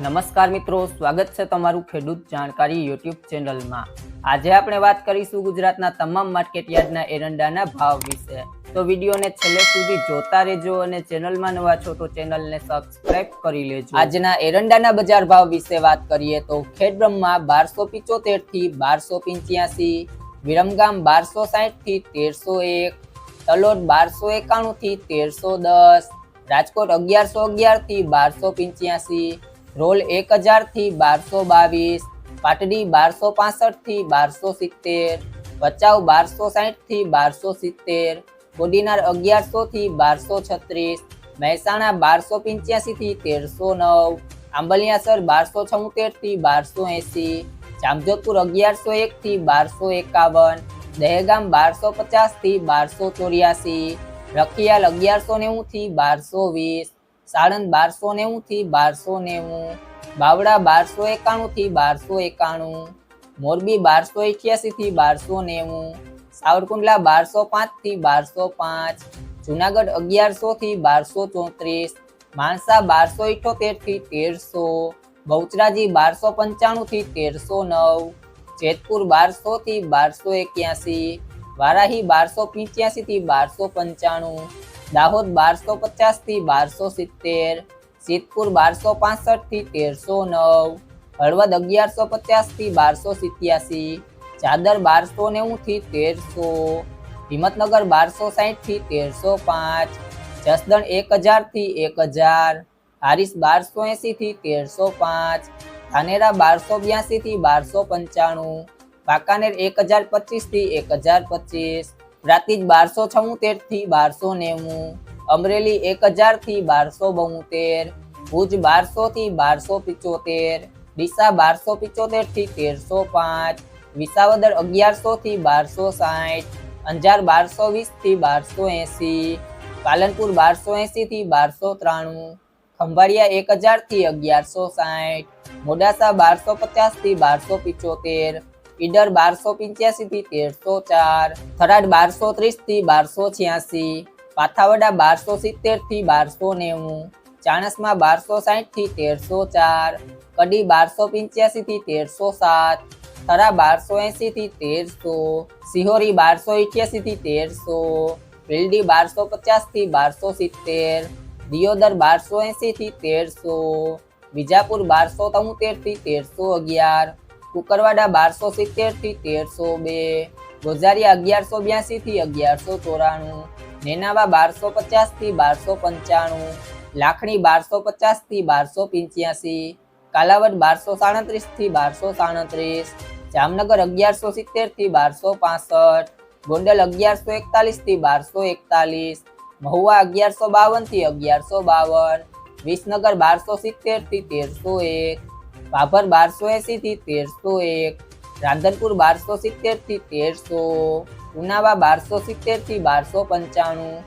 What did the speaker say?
નમસ્કાર મિત્રો, સ્વાગત છે તમારું ખેડૂત જાણકારી યુટ્યુબ ચેનલમાં. આજે આપણે વાત કરીશું ગુજરાતના તમામ માર્કેટયાર્ડના એરંડાના ભાવ વિશે. તો વિડીયોને છેલ્લે સુધી જોતા રહેજો અને ચેનલમાં નવા છો તો ચેનલને સબસ્ક્રાઇબ કરી લેજો. આજના એરંડાના બજાર ભાવ વિશે વાત કરીએ તો ખેડબ્રહ્મા બારસો પિચોતેરથી બારસો પંચ્યાસી, વિરમગામ બારસો સાઠથી તેરસો એક, તલોદ બારસો એકાણું થી તેરસો દસ, રાજકોટ અગિયારસો અગિયારથી બારસો પંચ્યાસી રોલ એક હજારથી બારસો બાવીસ, પાટડી બારસો પાસઠથી બારસો સિત્તેર, ભચાઉ બારસો સાઠથી બારસો સિત્તેર, કોડીનાર અગિયારસોથી બારસો છત્રીસ, મહેસાણા બારસો પંચ્યાસીથી તેરસો નવ, આંબલિયાસર બારસો છોતેરથી બારસો એંસી, જામજોધપુર અગિયારસો એકથી બારસો એકાવન, દહેગામ બારસો પચાસથી બારસો ચોર્યાસી, રખિયાલ અગિયારસો નેવુંથી બારસો વીસ સાણંદ બારસો નેવું થી બારસો નેવું, બાવડા બારસો એકાણું થી બારસો એકાણું, મોરબી બારસો અઠ્યાસી થી બારસો નેવું, સાવરકુંડલા બારસો પાંચથી બારસો પાંચ, જુનાગઢ અગિયારસો થી બારસો ચોત્રીસ, માણસા બારસો ઇઠોતેરથી તેરસો, બહુચરાજી બારસો પંચાણું થી તેરસો નવ, જેતપુર બારસો થી બારસો એક્યાસી, વારાહી બારસો પંચ્યાસી થી બારસો પંચાણું દાહોદ બારસો પચાસથી બારસો સિત્તેર, સિદ્ધપુર બારસો પાસઠથી તેરસો નવ, હળવદ અગિયારસો પચાસથી બારસો સિત્યાસી, ચાદર બારસો નેવું થી તેરસો, હિંમતનગર બારસો સાહીઠથી તેરસો પાંચ, જસદણ એક હજારથી એક હજાર, હારીસ બારસો એંસી થી તેરસો પાંચ, ધાનેરા બારસો બ્યાસી થી બારસો પંચાણું, વાંકાનેર એક હજાર પચીસથી એક હજાર પચીસ પ્રાતિજ બારસો છોતેરથી બારસો નેવું, અમરેલી એક હજારથી બારસો બોતેર, ભુજ બારસો થી બારસો પિચોતેર, ડીસા બારસો પિચોતેરથી તેરસો પાંચ, વિસાવદર અગિયારસો થી બારસો સાઠ, અંજાર બારસો વીસથી બારસો એંસી, પાલનપુર બારસો એંસી થી બારસો ત્રાણું, ખંભાળિયા એક હજારથી અગિયારસો સાઠ, મોડાસા બારસો પચાસથી બારસો પિચોતેર ઈડર બારસો પંચ્યાસી થી તેરસો ચાર થરાદ બારસો ત્રીસથી બારસો છ્યાસી પાથાવડા બારસો સિત્તેરથી બારસો નેવું ચાણસમાં બારસો સાઠથી તેરસો ચાર કડી બારસો પંચ્યાસી થી તેરસો સાત થરા બારસો એંસી થી તેરસો સિહોરી બારસો અઠ્યાસી થી તેરસો વિલડી બારસો પચાસથી બારસો સિત્તેર દિયોદર બારસો એંસી થી તેરસો વિજાપુર બારસો તોતેરથી તેરસો અગિયાર કુકરવાડા બારસો સિત્તેરથી તેરસો બે ગોઝારિયા અગિયારસો બ્યાસી થી અગિયારસો ચોરાણું, નેનાવા બારસો પચાસથી બારસો પંચાણું, લાખણી બારસો પચાસથી બારસો પંચ્યાસી, કાલાવડ બારસો સાડત્રીસથી બારસો સાડત્રીસ, જામનગર અગિયારસો સિત્તેરથી બારસો પાસઠ, ગોંડલ અગિયારસો એકતાલીસથી બારસો એકતાલીસ, મહુવા અગિયારસો બાવનથી અગિયારસો બાવન, વિસનગર બારસો સિત્તેરથી તેરસો એક બાભર બારસો એસી થી તેરસો એક. રાંધનપુર બારસો સિત્તેરથી તેરસો. ઉનાવા બારસો સિત્તેરથી બારસો પંચાણું.